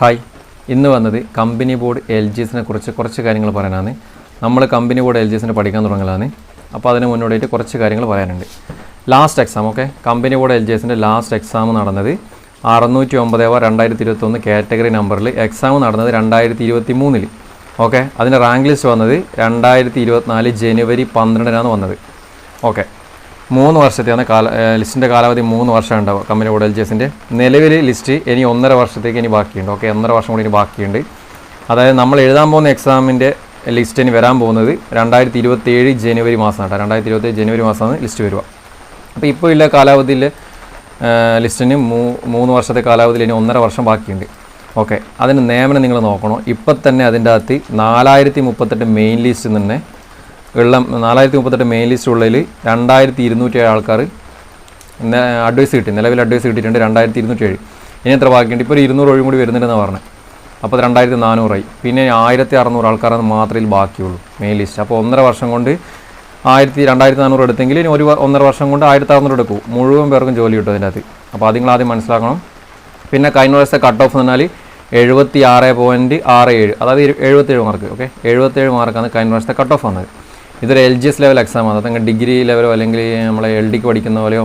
Hi. ഇന്ന് വന്നത് company board L G എസിനെ കുറിച്ച് കുറച്ച് കാര്യങ്ങൾ പറയാനാണ്. നമ്മൾ കമ്പനി ബോർഡ് എൽ ജി എസിനെ പഠിക്കാൻ തുടങ്ങലാണ്. അപ്പോൾ അതിന് മുന്നോടിയിട്ട് കുറച്ച് കാര്യങ്ങൾ പറയാനുണ്ട്. Last exam okay company board L G എസിന്റെ ലാസ്റ്റ് എക്സാം നടന്നത് അറുന്നൂറ്റി ഒമ്പത് രണ്ടായിരത്തി ഇരുപത്തൊന്ന് കാറ്റഗറി നമ്പറിൽ എക്സാം നടന്നത് രണ്ടായിരത്തി ഇരുപത്തി മൂന്നിൽ ഓക്കെ അതിന്റെ റാങ്ക് ലിസ്റ്റ് വന്നത് രണ്ടായിരത്തി ഇരുപത്തിനാല് ജനുവരി പന്ത്രണ്ടിനാണ് വന്നത് ഓക്കെ മൂന്ന് വർഷത്തെയാണ് കാല ലിസ്റ്റിന്റെ കാലാവധി മൂന്ന് വർഷം ഉണ്ടാവുക. കമ്പനി ബോർഡ് എൽ നിലവിൽ ലിസ്റ്റ് ഇനി ഒന്നര വർഷത്തേക്ക് ഇനി ബാക്കിയുണ്ട്. ഓക്കെ ഒന്നര വർഷം കൂടി ഇനി ബാക്കിയുണ്ട്. അതായത് നമ്മൾ എഴുതാൻ പോകുന്ന എക്സാമിന്റെ ലിസ്റ്റ് ഇനി വരാൻ പോകുന്നത് രണ്ടായിരത്തി ഇരുപത്തേഴ് ജനുവരി മാസമാണ് കേട്ടോ. രണ്ടായിരത്തി ഇരുപത്തി ജനുവരി മാസമാണ് ലിസ്റ്റ് വരിക. അപ്പോൾ ഇപ്പോൾ ഉള്ള കാലാവധിയിൽ ലിസ്റ്റിന് മൂ മൂന്ന് വർഷത്തെ കാലാവധിയിൽ ഇനി ഒന്നര വർഷം ബാക്കിയുണ്ട്. ഓക്കെ അതിന് നിയമനം നിങ്ങൾ നോക്കണം. ഇപ്പം തന്നെ അതിന്റെ അകത്ത് നാലായിരത്തി മുപ്പത്തെട്ട് മെയിൻ ലിസ്റ്റ് തന്നെ ഉള്ള നാലായിരത്തി മുപ്പത്തെട്ട് മെയിൻ ലിസ്റ്റ് ഉള്ളതിൽ രണ്ടായിരത്തി ഇരുന്നൂറ്റി ഏഴ് ആൾക്കാർ അഡ്വൈസ് കിട്ടി. നിലവിൽ അഡ്വൈസ് കിട്ടിയിട്ടുണ്ട് രണ്ടായിരത്തി ഇരുന്നൂറ്റി ഏഴ് ഇനി എത്ര ബാക്കിയുണ്ട്? ഇപ്പോൾ ഒരു ഇരുന്നൂറ് ഒഴിവും കൂടി വരുന്നുണ്ടെന്ന് പറഞ്ഞു. അപ്പോൾ രണ്ടായിരത്തി നാനൂറായി പിന്നെ ആയിരത്തി അറുന്നൂറ് ആൾക്കാരാണ് മാത്രമേ ബാക്കിയുള്ളൂ മെയിൻ ലിസ്റ്റ് അപ്പോൾ ഒന്നര വർഷം കൊണ്ട് ആയിരത്തി രണ്ടായിരത്തി നാനൂറ് എടുത്തെങ്കിൽ ഇനി ഒരു ഒന്നര വർഷം കൊണ്ട് ആയിരത്തി അറുന്നൂറ് എടുക്കും. മുഴുവൻ പേർക്കും ജോലി കിട്ടും അതിന്റെ അകത്ത്. അപ്പോൾ അത് ആദ്യം മനസ്സിലാക്കണം. പിന്നെ കഴിഞ്ഞ വർഷത്തെ കട്ട് ഓഫ് എന്ന് പറഞ്ഞാൽ എഴുപത്തി ആറ് പോയിന്റ് ആറ് ഏഴ് അതായത് എഴുപത്തേഴ് മാർക്ക് ഓക്കെ എഴുപത്തേഴ് മാർക്കാണ് കഴിഞ്ഞ വർഷത്തെ കട്ട് ഓഫ് വന്നത്. ഇതൊരു എൽ ജി എസ് ലെവൽ എക്സാമാണ് അതങ്ങ് ഡിഗ്രി ലെവലോ അല്ലെങ്കിൽ നമ്മളെ എൽ ഡിക്ക് പഠിക്കുന്ന പോലെയോ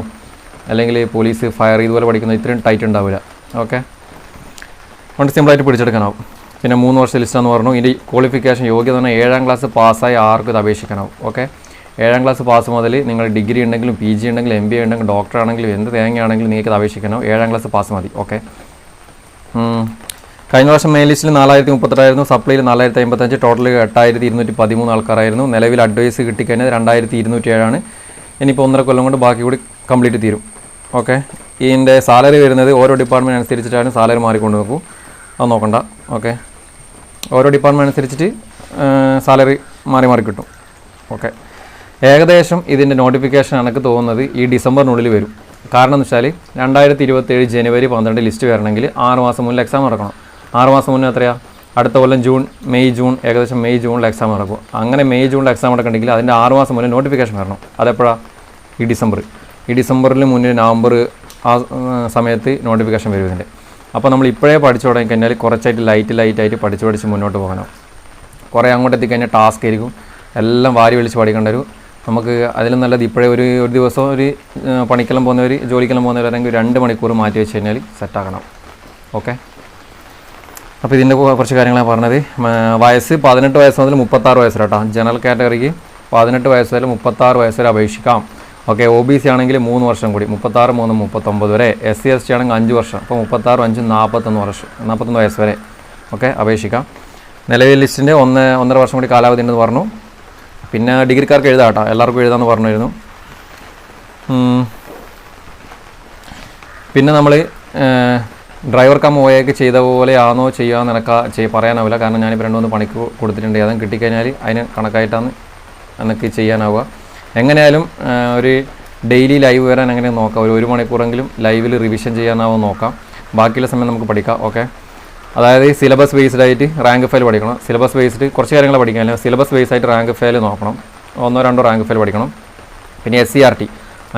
അല്ലെങ്കിൽ പോലീസ് ഫയർ ഇതുപോലെ പഠിക്കുന്ന ഇത്രയും ടൈറ്റ് ഉണ്ടാവില്ല. ഓക്കെ അതുകൊണ്ട് സിമ്പിളായിട്ട് പിടിച്ചെടുക്കാനാവും. പിന്നെ മൂന്ന് വർഷം ലിസ്റ്റാന്ന് പറഞ്ഞു. ഇതിന്റെ ക്വാളിഫിക്കേഷൻ യോഗ്യത പറഞ്ഞാൽ ഏഴാം ക്ലാസ് പാസ്സായി ആർക്കും ഇത് അപേക്ഷിക്കണം ഓക്കെ ഏഴാം ക്ലാസ് പാസ് മുതൽ നിങ്ങൾ ഡിഗ്രി ഉണ്ടെങ്കിലും പി ജി ഉണ്ടെങ്കിലും എം ബി എ ഉണ്ടെങ്കിലും ഡോക്ടർ ആണെങ്കിലും എന്ത് തേങ്ങയാണെങ്കിലും നിങ്ങൾക്ക് അപേക്ഷിക്കണം ഏഴാം ക്ലാസ് പാസ് മതി. ഓക്കെ. കഴിഞ്ഞ വർഷം മെയിൻ ലിസ്റ്റിൽ നാലായിരത്തി മുപ്പത്തെട്ടായിരുന്നു സപ്ലൈയിൽ നാലായിരത്തി അമ്പത്തഞ്ച് ടോട്ടൽ എട്ടായിരത്തി ഇരുന്നൂറ്റി പതിമൂന്ന് ആൾക്കാരായിരുന്നു. നിലവിൽ അഡ്വൈസ് കിട്ടിക്കഴിഞ്ഞാൽ രണ്ടായിരത്തി ഇരുന്നൂറ്റി ഏഴാണ് ഇനിയിപ്പോൾ ഒന്നര കൊല്ലം കൊണ്ട് ബാക്കി കൂടി കംപ്ലീറ്റ് തീരും. ഓക്കെ ഇതിന്റെ സാലറി വരുന്നത് ഓരോ ഡിപ്പാർട്ട്മെന്റ് അനുസരിച്ചിട്ടാണ് സാലറി മാറിക്കൊണ്ട് നോക്കൂ. അത് നോക്കണ്ട. ഓക്കെ ഓരോ ഡിപ്പാർട്ട്മെന്റ് അനുസരിച്ചിട്ട് സാലറി മാറി മാറി കിട്ടും. ഓക്കെ ഏകദേശം ഇതിന്റെ നോട്ടിഫിക്കേഷൻ എനിക്ക് തോന്നുന്നത് ഈ ഡിസംബറിനുള്ളിൽ വരും. കാരണം എന്ന് വെച്ചാൽ രണ്ടായിരത്തി ഇരുപത്തേഴ് ജനുവരി പന്ത്രണ്ട് ലിസ്റ്റ് വരണമെങ്കിൽ ആറ് മാസം മുന്നിൽ എക്സാം നടക്കണം. ആറ് മാസം മുന്നേ എത്രയാ? അടുത്ത കൊല്ലം ജൂൺ മെയ് ജൂൺ ഏകദേശം മെയ് ജൂണിൽ എക്സാം നടക്കും. അങ്ങനെ മെയ് ജൂണിൽ എക്സാം നടക്കണമെങ്കിൽ അതിന്റെ ആറുമാസം മുന്നേ നോട്ടിഫിക്കേഷൻ വരണം. അതെപ്പോഴാണ് ഈ ഡിസംബർ. ഈ ഡിസംബറിൽ മുന്നേ നവംബർ ആ സമയത്ത് നോട്ടിഫിക്കേഷൻ വരും ഇതിന്റെ അപ്പോൾ നമ്മൾ ഇപ്പോഴേ പഠിച്ചു തുടങ്ങി കഴിഞ്ഞാൽ കുറച്ചായിട്ട് ലൈറ്റ് ലൈറ്റായിട്ട് പഠിച്ച് പഠിച്ച് മുന്നോട്ട് പോകണം. കുറേ അങ്ങോട്ട് എത്തിക്കഴിഞ്ഞാൽ ടാസ്ക് ആയിരിക്കും. എല്ലാം വാരി വിളിച്ച് പഠിക്കേണ്ട ഒരു നമുക്ക് അതിലും നല്ലത് ഇപ്പോഴേ ഒരു ഒരു ദിവസം ഒരു പണിക്കെല്ലാം പോകുന്നവർ ജോലിക്കെല്ലാം പോകുന്നവർ അല്ലെങ്കിൽ രണ്ട് മണിക്കൂർ മാറ്റി വെച്ച് കഴിഞ്ഞാൽ സെറ്റാക്കണം ഓക്കെ അപ്പോൾ ഇതിന്റെ കുറച്ച് കാര്യങ്ങളാണ് പറഞ്ഞത്. വയസ്സ് പതിനെട്ട് വയസ്സ് മുതൽ മുപ്പത്താറ് വയസ്സ് കേട്ടോ ജനറൽ കാറ്റഗറിക്ക് പതിനെട്ട് വയസ്സ് മുതൽ മുപ്പത്താറ് വയസ്സ് വരെ അപേക്ഷിക്കാം. ഓക്കെ ഒ ബി സി ആണെങ്കിൽ മൂന്ന് വർഷം കൂടി. മുപ്പത്താറ് മൂന്ന് മുപ്പത്തൊമ്പത് വരെ. എസ് സി എസ് ടി ആണെങ്കിൽ അഞ്ച് വർഷം. അപ്പോൾ മുപ്പത്താറ് അഞ്ച് നാൽപ്പത്തൊന്ന് വർഷം നാൽപ്പത്തൊന്ന് വയസ്സ് വരെ. ഓക്കെ അപേക്ഷിക്കാം. നിലവിൽ ലിസ്റ്റിന്റെ ഒന്ന് ഒന്നര വർഷം കൂടി കാലാവധി ഉണ്ടെന്ന് പറഞ്ഞു. പിന്നെ ഡിഗ്രിക്കാർക്ക് എഴുതാം കേട്ടോ എല്ലാവർക്കും എഴുതാമെന്ന് പറഞ്ഞിരുന്നു. പിന്നെ നമ്മൾ ഡ്രൈവർ കം ഓയൊക്കെ ചെയ്ത പോലെയാണോ ചെയ്യാന്ന് എനിക്ക് പറയാനാവില്ല. കാരണം ഞാനിപ്പോൾ രണ്ടു മൂന്ന് പണിക്ക് കൊടുത്തിട്ടുണ്ട്. അതും കിട്ടിക്കഴിഞ്ഞാൽ അതിന് കണക്കായിട്ടാണ് എനിക്ക് ചെയ്യാനാവുക. എങ്ങനെയായാലും ഒരു ഡെയിലി ലൈവ് വരാൻ എങ്ങനെ നോക്കാം. ഒരു ഒരു മണിക്കൂറെങ്കിലും ലൈവിൽ റിവിഷൻ ചെയ്യാനാവും നോക്കാം. ബാക്കിയുള്ള സമയം നമുക്ക് പഠിക്കാം. ഓക്കെ? അതായത് ഈ സിലബസ് ബേസ്ഡ് ആയിട്ട് റാങ്ക് ഫയൽ പഠിക്കണം. സിലബസ് ബേസ്ഡ് കുറച്ച് കാര്യങ്ങൾ പഠിക്കാൻ സിലബസ് ബേസ് ആയിട്ട് റാങ്ക് ഫയൽ നോക്കണം. ഒന്നോ രണ്ടോ റാങ്ക് ഫയൽ പഠിക്കണം. പിന്നെ എസ് സി ആർ ടി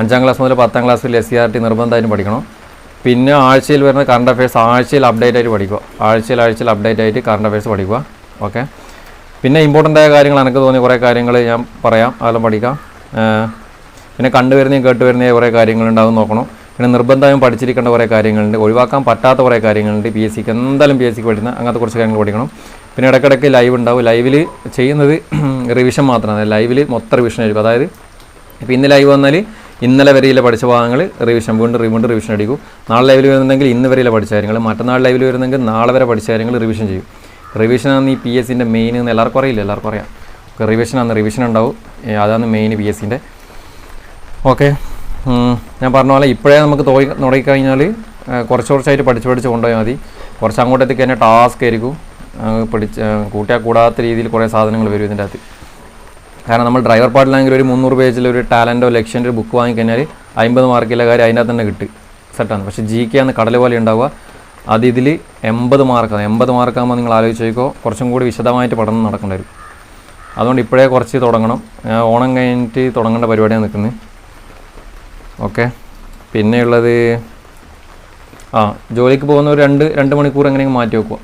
അഞ്ചാം ക്ലാസ് മുതൽ പത്താം ക്ലാസ് വരെ എസ് സി ആർ ടി നിർബന്ധമായിട്ടും പഠിക്കണം. പിന്നെ ആഴ്ചയിൽ വരുന്ന കറണ്ട് അഫയേഴ്സ് ആഴ്ചയിൽ അപ്ഡേറ്റ് ആയിട്ട് പഠിക്കുക. ആഴ്ചയിൽ ആഴ്ചയിൽ അപ്ഡേറ്റ് ആയിട്ട് കറണ്ട് അഫയേഴ്സ് പഠിക്കുക. ഓക്കെ പിന്നെ ഇമ്പോർട്ടന്റ് ആയ കാര്യങ്ങൾ എനിക്ക് തോന്നിയ കുറേ കാര്യങ്ങൾ ഞാൻ പറയാം. അതെല്ലാം പഠിക്കാം. പിന്നെ കണ്ടുവരുന്നതും കേട്ടുവരുന്ന കുറേ കാര്യങ്ങളുണ്ടാവും നോക്കണം. പിന്നെ നിർബന്ധമായും പഠിച്ചിരിക്കേണ്ട കുറേ കാര്യങ്ങളുണ്ട് ഒഴിവാക്കാൻ പറ്റാത്ത കുറേ കാര്യങ്ങളുണ്ട് പി എസ് സിക്ക് എന്തായാലും പി എസ് സിക്ക് പഠിക്കുന്ന അങ്ങനത്തെ കുറച്ച് കാര്യങ്ങൾ പഠിക്കണം. പിന്നെ ഇടയ്ക്കിടയ്ക്ക് ലൈവ് ഉണ്ടാവും. ലൈവിൽ ചെയ്യുന്നത് റിവിഷൻ മാത്രമാണ്. ലൈവിൽ മൊത്തം റിവിഷൻ ആയിരിക്കും അതായത് ഇപ്പോൾ ഇന്ന് ലൈവ് വന്നാൽ ഇന്നലെ വരെയിലെ പഠിച്ച ഭാഗങ്ങൾ റിവിഷൻ വീണ്ടും വീണ്ടും റിവിഷൻ അടിക്കും. നാളെ ലൈവിൽ വരുന്നുണ്ടെങ്കിൽ ഇന്ന് വരെയിലെ പഠിച്ച കാര്യങ്ങൾ മറ്റന്നാൾ ലൈവിൽ വരുന്നെങ്കിൽ നാളെ വരെ പഠിച്ച കാര്യങ്ങൾ റിവിഷൻ ചെയ്യും. റിവിഷനാണ് ഈ പി എസ് സിന്റെ മെയിൻ എന്ന് എല്ലാവർക്കും അറിയില്ല? എല്ലാവർക്കും അറിയാം. റിവിഷനാണ് റിവിഷൻ ഉണ്ടാവും. അതാണ് മെയിൻ പി എസ് സിന്റെ ഓക്കെ ഞാൻ പറഞ്ഞ പോലെ ഇപ്പോഴേ നമുക്ക് തോയി തുടങ്ങിക്കഴിഞ്ഞാൽ കുറച്ച് കുറച്ചായിട്ട് പഠിച്ച് പഠിച്ച് കൊണ്ടുപോയാൽ മതി. കുറച്ച് അങ്ങോട്ടെത്തിക്കഴിഞ്ഞാൽ ടാസ്ക് ആയിരിക്കും. പഠിച്ച് കൂട്ടിയാൽ കൂടാത്ത രീതിയിൽ കുറേ സാധനങ്ങൾ വരും ഇതിന്റെ അകത്ത്. കാരണം നമ്മൾ ഡ്രൈവർ പാട്ടിലാണെങ്കിൽ ഒരു മുന്നൂറ് പേജിൽ ഒരു ടാലന്റോ ലക്ഷ്യന്റെ ഒരു ബുക്ക് വാങ്ങിക്കഴിഞ്ഞാൽ അമ്പത് മാർക്കില്ല കാര്യം അതിന്റെ അകത്ത് തന്നെ കിട്ടും. സെറ്റാണ് പക്ഷേ ജി കെ ആണ് കടൽ പോലെ ഉണ്ടാവുക. അത് ഇതിൽ എൺപത് മാർക്കാണ് എൺപത് മാർക്കാകുമ്പോൾ നിങ്ങൾ ആലോചിച്ച് നോക്കോ കുറച്ചും കൂടി വിശദമായിട്ട് പഠനം നടക്കേണ്ടി വരും. അതുകൊണ്ട് ഇപ്പോഴേ കുറച്ച് തുടങ്ങണം. ഓണം കഴിഞ്ഞിട്ട് തുടങ്ങേണ്ട പരിപാടിയാണ് നിൽക്കുന്നത് ഓക്കെ പിന്നെയുള്ളത് ആ ജോലിക്ക് പോകുന്ന ഒരു രണ്ട് രണ്ട് മണിക്കൂർ എങ്ങനെയെങ്കിലും മാറ്റി വെക്കുക.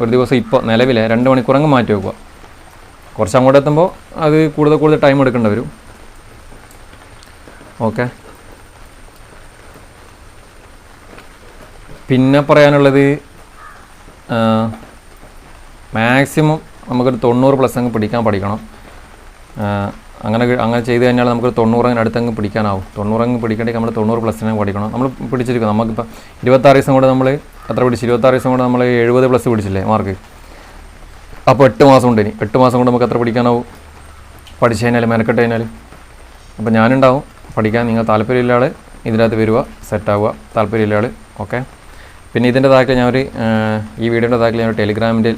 ഒരു ദിവസം ഇപ്പോൾ നിലവിലെ രണ്ട് മണിക്കൂർ അങ്ങ് മാറ്റി വെക്കുക. കുറച്ച് അങ്ങോട്ട് എത്തുമ്പോൾ അത് കൂടുതൽ കൂടുതൽ ടൈം എടുക്കേണ്ടി വരും. ഓക്കെ പിന്നെ പറയാനുള്ളത് മാക്സിമം നമുക്കൊരു തൊണ്ണൂറ് പ്ലസ് അങ്ങ് പിടിക്കാൻ പഠിക്കണം. അങ്ങനെ അങ്ങനെ ചെയ്ത് കഴിഞ്ഞാൽ നമുക്ക് തൊണ്ണൂറങ്ങിന് അടുത്തങ്ങ് പിടിക്കാനാവും. തൊണ്ണൂറങ്ങ് പിടിക്കണമെങ്കിൽ നമ്മൾ തൊണ്ണൂറ് പ്ലസിനെ പഠിക്കണം. നമ്മൾ പിടിച്ചിരിക്കും. നമുക്കിപ്പോൾ ഇരുപത്താറ് ദിവസം കൂടെ നമ്മൾ എത്ര പിടിച്ചു? ഇരുപത്താറ് ദിവസം കൂടെ നമ്മൾ എഴുപത് പ്ലസ് പിടിച്ചില്ലേ മാർക്ക് അപ്പോൾ എട്ട് മാസം ഉണ്ട് ഇനി. എട്ട് മാസം കൊണ്ട് നമുക്ക് എത്ര പഠിക്കാനാവും? പഠിച്ചു കഴിഞ്ഞാൽ മെനക്കെട്ട് കഴിഞ്ഞാൽ. അപ്പോൾ ഞാനുണ്ടാവും. പഠിക്കാൻ നിങ്ങൾ താല്പര്യമില്ലാതെ ഇതിനകത്ത് വരിക സെറ്റാവുക താല്പര്യമില്ലാതെ ഓക്കെ പിന്നെ ഇതിന്റെ താക്കിൽ ഞാൻ ഒരു ഈ വീഡിയോന്റെ താക്കിൽ ഞാൻ ഒരു ടെലിഗ്രാമിന്റെ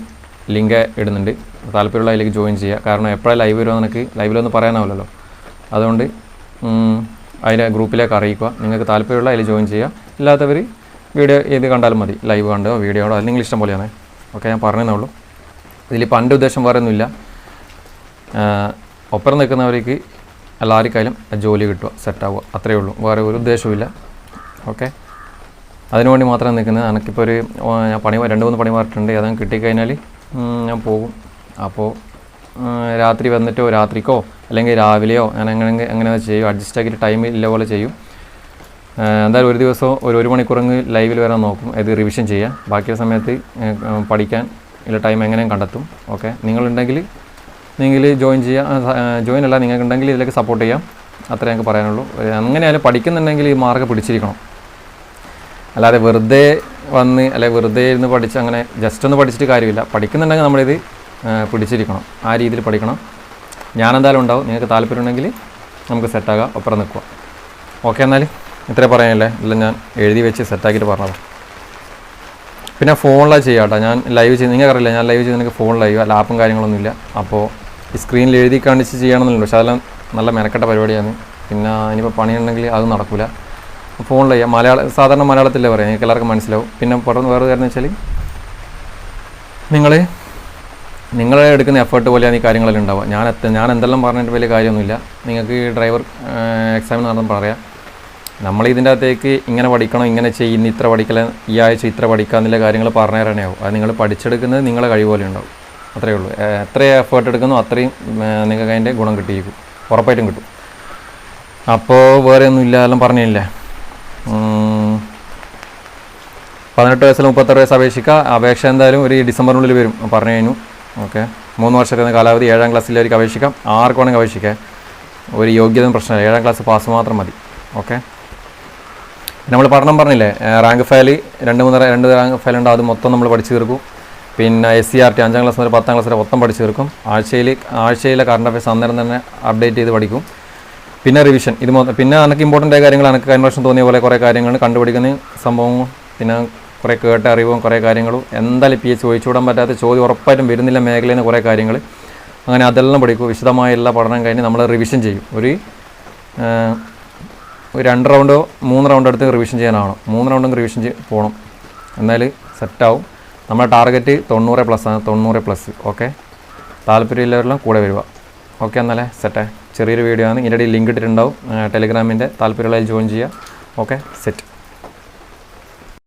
ലിങ്ക് ഇടുന്നുണ്ട്. താല്പര്യമുള്ള അതിലേക്ക് ജോയിൻ ചെയ്യുക. കാരണം എപ്പോഴാണ് ലൈവ് വരുമോ നിനക്ക്? ലൈവിലൊന്നും പറയാനാവില്ലല്ലോ. അതുകൊണ്ട് അതിന്റെ ഗ്രൂപ്പിലേക്ക് അറിയിക്കുക. നിങ്ങൾക്ക് താല്പര്യമുള്ള അതിൽ ജോയിൻ ചെയ്യുക. ഇല്ലാത്തവർ വീഡിയോ ഇത് കണ്ടാലും മതി. ലൈവ് കണ്ടോ വീഡിയോ കണ്ടോ അല്ലെങ്കിൽ ഇഷ്ടം പോലെയാണ്. ഓക്കെ ഞാൻ പറഞ്ഞതേ ഉള്ളൂ. ഇതിലിപ്പോൾ എന്റെ ഉദ്ദേശം വേറെ ഒന്നുമില്ല. ഒപ്പം നിൽക്കുന്നവർക്ക് എല്ലാവർക്കായാലും ജോലി കിട്ടുക സെറ്റാവുക അത്രയേ ഉള്ളൂ. വേറെ ഒരു ഉദ്ദേശവുമില്ല ഓക്കെ അതിനുവേണ്ടി മാത്രം നിൽക്കുന്നത് എനിക്കിപ്പോൾ ഒരു ഞാൻ പണി രണ്ട് മൂന്ന് പണി മാറിയിട്ടുണ്ട്. അതങ്ങ് കിട്ടിക്കഴിഞ്ഞാൽ ഞാൻ പോകും. അപ്പോൾ രാത്രി വന്നിട്ടോ രാത്രിക്കോ അല്ലെങ്കിൽ രാവിലെയോ ഞാൻ എങ്ങനെ എങ്ങനെ ചെയ്യും. അഡ്ജസ്റ്റ് ആക്കിയിട്ട് ടൈം ഇല്ല പോലെ ചെയ്യും. എന്തായാലും ഒരു ദിവസം ഒരു ഒരു മണിക്കൂറങ്ങ് ലൈവിൽ വരാൻ നോക്കും. ഇത് റിവിഷൻ ചെയ്യാം ബാക്കിയുള്ള സമയത്ത് പഠിക്കാൻ ഇല്ല ടൈം എങ്ങനെയും കണ്ടെത്തും. ഓക്കെ നിങ്ങളുണ്ടെങ്കിൽ നിങ്ങൾ ജോയിൻ ചെയ്യുക ജോയിൻ അല്ല നിങ്ങൾക്ക് ഉണ്ടെങ്കിൽ ഇതിലേക്ക് സപ്പോർട്ട് ചെയ്യാം. അത്രേ ഞങ്ങൾക്ക് പറയാനുള്ളൂ. അങ്ങനെയാലും പഠിക്കുന്നുണ്ടെങ്കിൽ ഈ മാർക്ക് പിടിച്ചിരിക്കണം. അല്ലാതെ വെറുതെ വന്ന് അല്ലെ വെറുതെ ഇരുന്ന് പഠിച്ച് അങ്ങനെ ജസ്റ്റ് ഒന്ന് പഠിച്ചിട്ട് കാര്യമില്ല. പഠിക്കുന്നുണ്ടെങ്കിൽ നമ്മളിത് പിടിച്ചിരിക്കണം. ആ രീതിയിൽ പഠിക്കണം. ഞാനെന്തായാലും ഉണ്ടാവും. നിങ്ങൾക്ക് താല്പര്യമുണ്ടെങ്കിൽ നമുക്ക് സെറ്റാകാം ഒപ്പരം നിൽക്കുക. ഓക്കെ എന്നാൽ ഇത്രേ പറയാനല്ലേ? ഇല്ല ഞാൻ എഴുതി വെച്ച് സെറ്റാക്കിയിട്ട് പറഞ്ഞതാണ് പിന്നെ ഫോണിലാണ് ചെയ്യുക കേട്ടോ. ഞാൻ ലൈവ് ചെയ്ത് നിങ്ങൾക്കറിയില്ല ഞാൻ ലൈവ് ചെയ്ത് എനിക്ക് ഫോൺ ലൈവ് ലാപ്പും കാര്യങ്ങളൊന്നുമില്ല. അപ്പോൾ ഈ സ്ക്രീനിൽ എഴുതി കാണിച്ച് ചെയ്യണമെന്നില്ല പക്ഷേ അതെല്ലാം നല്ല മെനക്കെട്ട പരിപാടിയാണ്. പിന്നെ ഇനിയിപ്പോൾ പണിയുണ്ടെങ്കിൽ അത് നടക്കില്ല ഫോണിൽ ചെയ്യാം. മലയാള സാധാരണ മലയാളത്തിലേ പറയാം. നിങ്ങൾക്ക് എല്ലാവർക്കും മനസ്സിലാവും. പിന്നെ പുറത്ത് വേറെ കാര്യം വെച്ചാൽ നിങ്ങൾ നിങ്ങളെ എടുക്കുന്ന എഫേർട്ട് പോലെയാണ് ഈ കാര്യങ്ങളെല്ലാം ഉണ്ടാവുക. ഞാൻ ഞാൻ എന്തെല്ലാം പറഞ്ഞിട്ട് വലിയ കാര്യമൊന്നുമില്ല. നിങ്ങൾക്ക് ഡ്രൈവർ എക്സാമിന് നടന്ന് പറയാം. നമ്മൾ ഇതിന്റെ അകത്തേക്ക് ഇങ്ങനെ പഠിക്കണം ഇങ്ങനെ ചെയ്യുന്ന ഇത്ര പഠിക്കല ഈ ആഴ്ച ഇത്ര പഠിക്കുക എന്നുള്ള കാര്യങ്ങൾ പറഞ്ഞു തരാനേ ആവും. അത് നിങ്ങൾ പഠിച്ചെടുക്കുന്നത് നിങ്ങളെ കഴിവ് പോലെ ഉണ്ടാവും. അത്രയേ ഉള്ളൂ. എത്ര എഫേർട്ട് എടുക്കുന്നു അത്രയും നിങ്ങൾക്ക് അതിന്റെ ഗുണം കിട്ടിയിരിക്കും. ഉറപ്പായിട്ടും കിട്ടും. അപ്പോൾ വേറെ ഒന്നും എല്ലാം പറഞ്ഞില്ലേ. പതിനെട്ട് വയസ്സിൽ മുപ്പത്താറ് വയസ്സ് അപേക്ഷിക്കുക. അപേക്ഷ എന്തായാലും ഒരു ഡിസംബറിനുള്ളിൽ വരും. പറഞ്ഞു കഴിഞ്ഞു. ഓക്കെ. മൂന്ന് വർഷത്തെ കാലാവധി ഏഴാം ക്ലാസ്സിലേക്ക് അപേക്ഷിക്കാം. ആർക്ക് വേണമെങ്കിൽ അപേക്ഷിക്കാം. ഒരു യോഗ്യതയും പ്രശ്നമില്ല. ഏഴാം ക്ലാസ് പാസ് മാത്രം മതി. ഓക്കെ. നമ്മൾ പഠനം പറഞ്ഞില്ലേ? റാങ്ക് ഫയൽ രണ്ട് മൂന്നര രണ്ട് റാങ്ക് ഫയൽ ഉണ്ട് അത് മൊത്തം നമ്മൾ പഠിച്ചു തീർക്കും. പിന്നെ എസ് സി ആർ ടി അഞ്ചാം ക്ലാസ് മുതൽ പത്താം ക്ലാസ് വരെ മൊത്തം പഠിച്ചു തീർക്കും. ആഴ്ചയിൽ ആഴ്ചയിലെ കറണ്ട് അഫയേഴ്സ് അന്നേരം തന്നെ അപ്ഡേറ്റ് ചെയ്ത് പഠിക്കും. പിന്നെ റിവിഷൻ ഇത് മൊത്തം പിന്നെ അനക്ക് ഇമ്പോർട്ടന്റ് ആയ കാര്യങ്ങൾ എനിക്ക് കഴിഞ്ഞ വർഷം തോന്നിയ പോലെ കുറേ കാര്യങ്ങൾ കണ്ടുപിടിക്കുന്ന സംഭവവും പിന്നെ കുറേ കേട്ട അറിവും കുറേ കാര്യങ്ങളും. എന്തായാലും പി എച്ച് ഒഴിച്ചുവിടാൻ പറ്റാത്ത ചോദ്യം ഉറപ്പായിട്ടും വരുന്നില്ല മേഖലയിൽ നിന്ന് കുറേ കാര്യങ്ങൾ. അങ്ങനെ അതെല്ലാം പഠിക്കും. വിശദമായ എല്ലാ പഠനം കഴിഞ്ഞ് നമ്മൾ റിവിഷൻ ചെയ്യും. ഒരു ഒരു രണ്ട് റൗണ്ടോ മൂന്ന് റൗണ്ട് എടുത്ത് റിവിഷൻ ചെയ്യാനാണ് മൂന്ന് റൗണ്ടും റിവിഷൻ പോകണം എന്നാൽ സെറ്റാവും. നമ്മുടെ ടാർഗറ്റ് തൊണ്ണൂറ് പ്ലസ് ആണ്. തൊണ്ണൂറ് പ്ലസ് ഓക്കെ താല്പര്യമുള്ളവരെല്ലാം കൂടെ വരിക. ഓക്കെ എന്നാലേ സെറ്റേ ചെറിയൊരു വീഡിയോ ആണ്. ഇതിന്റെ ലിങ്ക് ഇട്ടിട്ടുണ്ടാവും. ടെലിഗ്രാമിന്റെ താല്പര്യമുള്ളതിൽ ജോയിൻ ചെയ്യുക. Okay set